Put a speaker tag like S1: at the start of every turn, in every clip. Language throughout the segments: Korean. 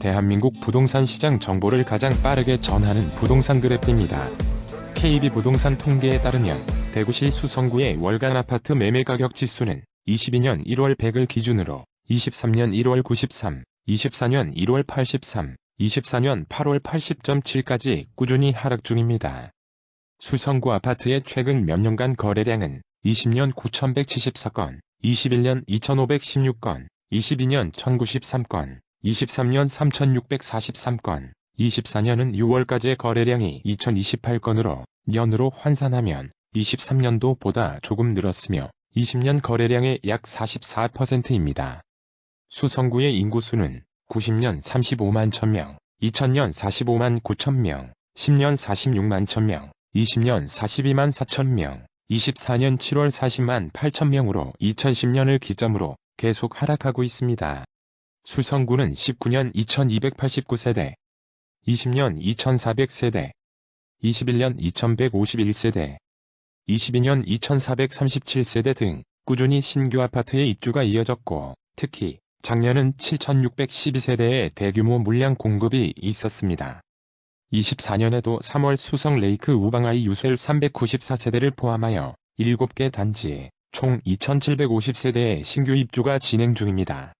S1: 대한민국 부동산 시장 정보를 가장 빠르게 전하는 부동산 그래프입니다. KB 부동산 통계에 따르면 대구시 수성구의 월간 아파트 매매 가격 지수는 22년 1월 100을 기준으로 23년 1월 93, 24년 1월 83, 24년 8월 80.7까지 꾸준히 하락 중입니다. 수성구 아파트의 최근 몇 년간 거래량은 20년 9,174건, 21년 2,516건, 22년 1,093건, 23년 3,643건, 24년은 6월까지의 거래량이 2,028건으로 년으로 환산하면 23년도보다 조금 늘었으며 20년 거래량의 약 44%입니다. 수성구의 인구수는 90년 35만 1000명, 2000년 45만 9천명, 10년 46만 1000명, 20년 42만 4천명, 24년 7월 40만 8천명으로 2010년을 기점으로 계속 하락하고 있습니다. 수성구는 19년 2289세대, 20년 2400세대, 21년 2151세대, 22년 2437세대 등 꾸준히 신규 아파트의 입주가 이어졌고 특히 작년은 7612세대의 대규모 물량 공급이 있었습니다. 24년에도 3월 수성 레이크 우방아이 유셀 394세대를 포함하여 7개 단지 총 2750세대의 신규 입주가 진행 중입니다.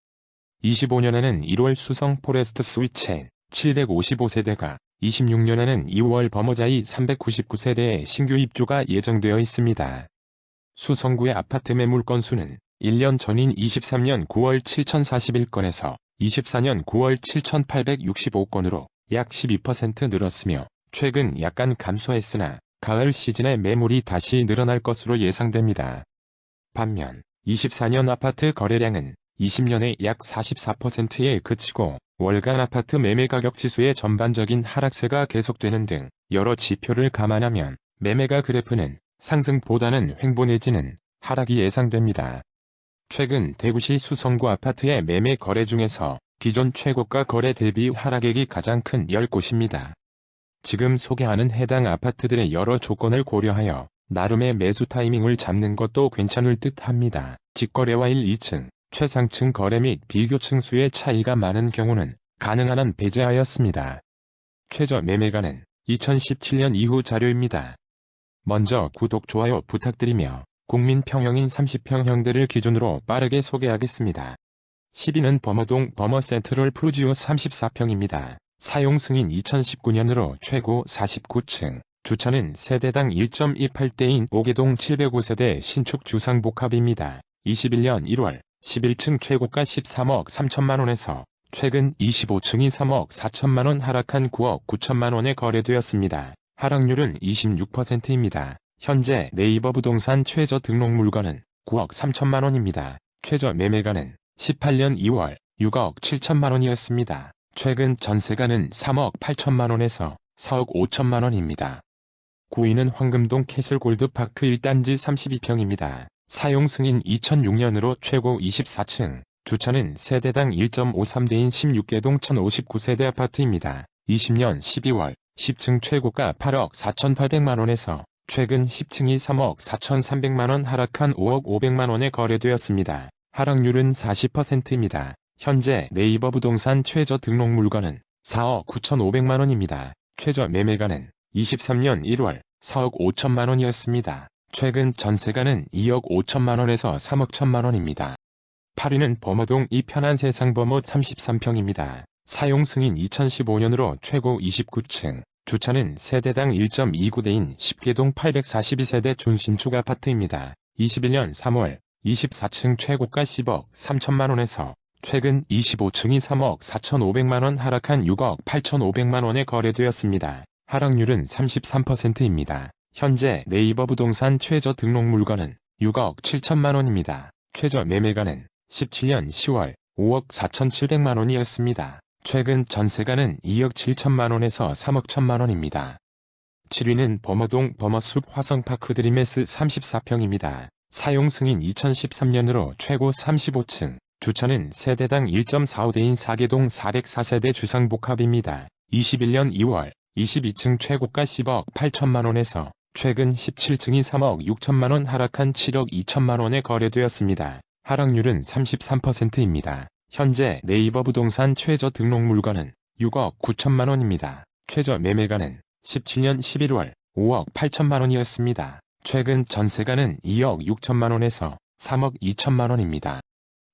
S1: 25년에는 1월 수성 포레스트 스위첸 755세대가 26년에는 2월 버머자이 399세대의 신규 입주가 예정되어 있습니다. 수성구의 아파트 매물 건수는 1년 전인 23년 9월 7041건에서 24년 9월 7865건으로 약 12% 늘었으며 최근 약간 감소했으나 가을 시즌에 매물이 다시 늘어날 것으로 예상됩니다. 반면 24년 아파트 거래량은 20년에 약 44%에 그치고 월간 아파트 매매 가격 지수의 전반적인 하락세가 계속되는 등 여러 지표를 감안하면 매매가 그래프는 상승보다는 횡보 내지는 하락이 예상됩니다. 최근 대구시 수성구 아파트의 매매 거래 중에서 기존 최고가 거래 대비 하락액이 가장 큰 10곳입니다. 지금 소개하는 해당 아파트들의 여러 조건을 고려하여 나름의 매수 타이밍을 잡는 것도 괜찮을 듯 합니다. 직거래와 1, 2층, 최상층 거래 및 비교층 수의 차이가 많은 경우는 가능한 한 배제하였습니다. 최저 매매가는 2017년 이후 자료입니다. 먼저 구독, 좋아요 부탁드리며 국민평형인 30평형들을 기준으로 빠르게 소개하겠습니다. 10위는 범어동 범어센트럴 푸지오 34평입니다. 사용 승인 2019년으로 최고 49층, 주차는 세대당 1.18대인 5개동 705세대 신축 주상복합입니다. 21년 1월 11층 최고가 13억 3천만원에서 최근 25층이 3억 4천만원 하락한 9억 9천만원에 거래되었습니다. 하락률은 26%입니다. 현재 네이버 부동산 최저 등록 물건은 9억 3천만원입니다. 최저 매매가는 18년 2월 6억 7천만원이었습니다. 최근 전세가는 3억 8천만원에서 4억 5천만원입니다. 9위는 황금동 캐슬골드파크 1단지 32평입니다. 사용 승인 2006년으로 최고 24층, 주차는 세대당 1.53대인 16개동 1059세대 아파트입니다. 20년 12월 10층 최고가 8억 4,800만원에서 최근 10층이 3억 4,300만원 하락한 5억 500만원에 거래되었습니다. 하락률은 40%입니다. 현재 네이버 부동산 최저 등록 물건은 4억 9,500만원입니다. 최저 매매가는 23년 1월 4억 5천만원이었습니다. 최근 전세가는 2억 5천만원에서 3억 천만원입니다. 8위는 범어동 이편한 세상 범어 33평입니다. 사용 승인 2015년으로 최고 29층, 주차는 세대당 1.29대인 10개동 842세대 준신축 아파트입니다. 21년 3월 24층 최고가 10억 3천만원에서 최근 25층이 3억 4천5백만원 하락한 6억 8천5백만원에 거래되었습니다. 하락률은 33%입니다. 현재 네이버 부동산 최저 등록 물건은 6억 7천만 원입니다. 최저 매매가는 17년 10월 5억 4천7백만원이었습니다. 최근 전세가는 2억 7천만 원에서 3억 천만 원입니다. 7위는 범어동 범어숲 화성파크 드림에스 34평입니다. 사용 승인 2013년으로 최고 35층, 주차는 세대당 1.45대인 4개동 404세대 주상복합입니다. 21년 2월 22층 최고가 10억 8천만원에서 최근 17층이 3억 6천만 원 하락한 7억 2천만 원에 거래되었습니다. 하락률은 33%입니다. 현재 네이버 부동산 최저 등록 물건은 6억 9천만 원입니다. 최저 매매가는 17년 11월 5억 8천만 원이었습니다. 최근 전세가는 2억 6천만 원에서 3억 2천만 원입니다.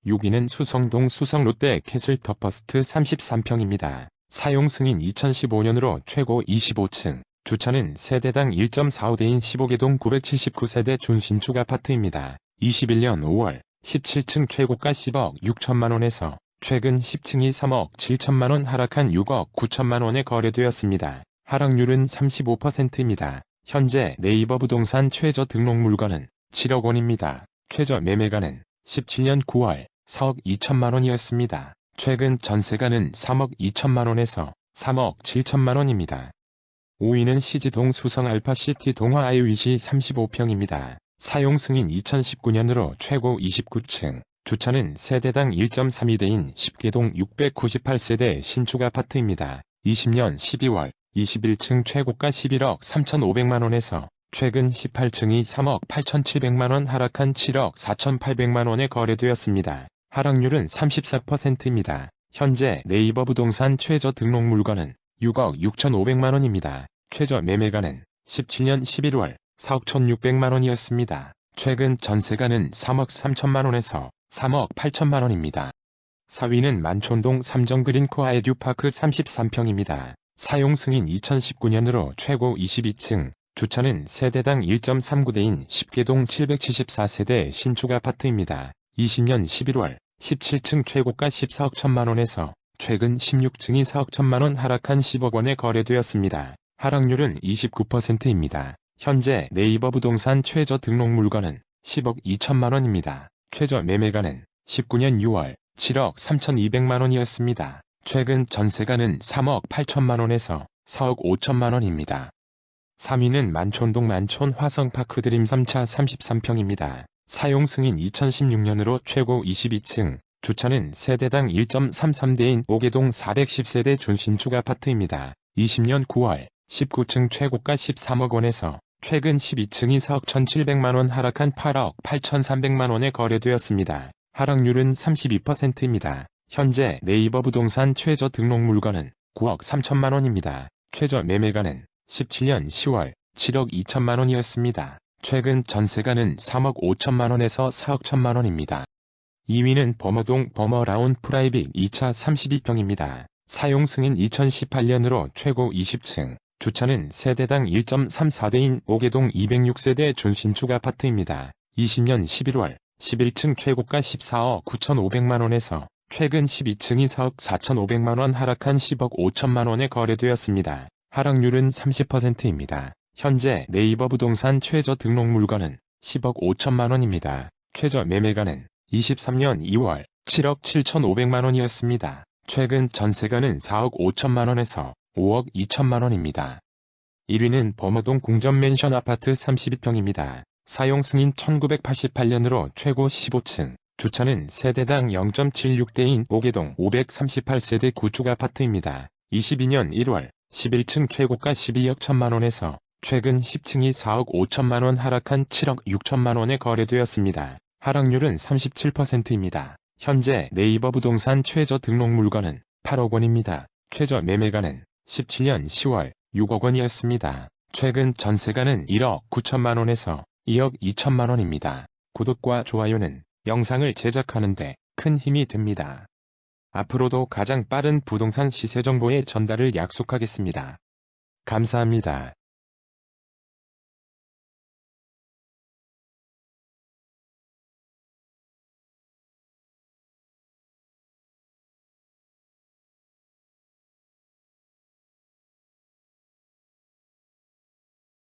S1: 6위는 수성동 수성 롯데 캐슬 더퍼스트 33평입니다. 사용 승인 2015년으로 최고 25층, 주차는 세대당 1.45대인 15개동 979세대 준신축 아파트입니다. 21년 5월 17층 최고가 10억 6천만 원에서 최근 10층이 3억 7천만 원 하락한 6억 9천만 원에 거래되었습니다. 하락률은 35%입니다. 현재 네이버 부동산 최저 등록 물건은 7억 원입니다. 최저 매매가는 17년 9월 4억 2천만 원이었습니다. 최근 전세가는 3억 2천만 원에서 3억 7천만 원입니다. 5위는 시지동 수성 알파시티 동화 아이위시 35평입니다. 사용 승인 2019년으로 최고 29층, 주차는 세대당 1.32대인 10개동 698세대 신축 아파트입니다. 20년 12월 21층 최고가 11억 3,500만원에서 최근 18층이 3억 8,700만원 하락한 7억 4,800만원에 거래되었습니다. 하락률은 34%입니다. 현재 네이버 부동산 최저 등록 물건은 6억 6,500만 원입니다. 최저 매매가는 17년 11월 4억 1,600만 원이었습니다. 최근 전세가는 3억 3천만 원에서 3억 8천만 원입니다. 4위는 만촌동 삼정그린코아 에듀파크 33평입니다. 사용 승인 2019년으로 최고 22층, 주차는 세대당 1.39대인 10개동 774세대 신축 아파트입니다. 20년 11월 17층 최고가 14억 천만원에서 최근 16층이 4억 천만 원 하락한 10억 원에 거래되었습니다. 하락률은 29%입니다. 현재 네이버 부동산 최저 등록 물건은 10억 2천만 원입니다. 최저 매매가는 19년 6월 7억 3,200만 원이었습니다. 최근 전세가는 3억 8천만 원에서 4억 5천만 원입니다. 3위는 만촌동 만촌 화성파크 드림 3차 33평입니다. 사용 승인 2016년으로 최고 22층, 주차는 세대당 1.33대인 5개동 410세대 준신축 아파트입니다. 20년 9월 19층 최고가 13억 원에서 최근 12층이 4억 1,700만원 하락한 8억 8,300만원에 거래되었습니다. 하락률은 32%입니다. 현재 네이버 부동산 최저 등록 물건은 9억 3천만원입니다. 최저 매매가는 17년 10월 7억 2천만원이었습니다. 최근 전세가는 3억 5천만원에서 4억 천만원입니다. 2위는 범어동 범어라운 프라이빗 2차 32평입니다. 사용 승인 2018년으로 최고 20층, 주차는 세대당 1.34대인 5개동 206세대 준신축 아파트입니다. 20년 11월 11층 최고가 14억 9,500만원에서 최근 12층이 4억 4,500만원 하락한 10억 5천만원에 거래되었습니다. 하락률은 30%입니다. 현재 네이버 부동산 최저 등록 물건은 10억 5천만원입니다. 최저 매매가는 23년 2월 7억 7,500만 원이었습니다. 최근 전세가는 4억 5천만 원에서 5억 2천만 원입니다. 1위는 범어동 공전맨션 아파트 32평입니다. 사용 승인 1988년으로 최고 15층, 주차는 세대당 0.76대인 5개동 538세대 구축 아파트입니다. 22년 1월 11층 최고가 12억 천만원에서 최근 10층이 4억 5천만원 하락한 7억 6천만원에 거래되었습니다. 하락률은 37%입니다. 현재 네이버 부동산 최저 등록 물건은 8억 원입니다. 최저 매매가는 17년 10월 6억 원이었습니다. 최근 전세가는 1억 9천만 원에서 2억 2천만 원입니다. 구독과 좋아요는 영상을 제작하는데 큰 힘이 됩니다. 앞으로도 가장 빠른 부동산 시세 정보의 전달을 약속하겠습니다. 감사합니다.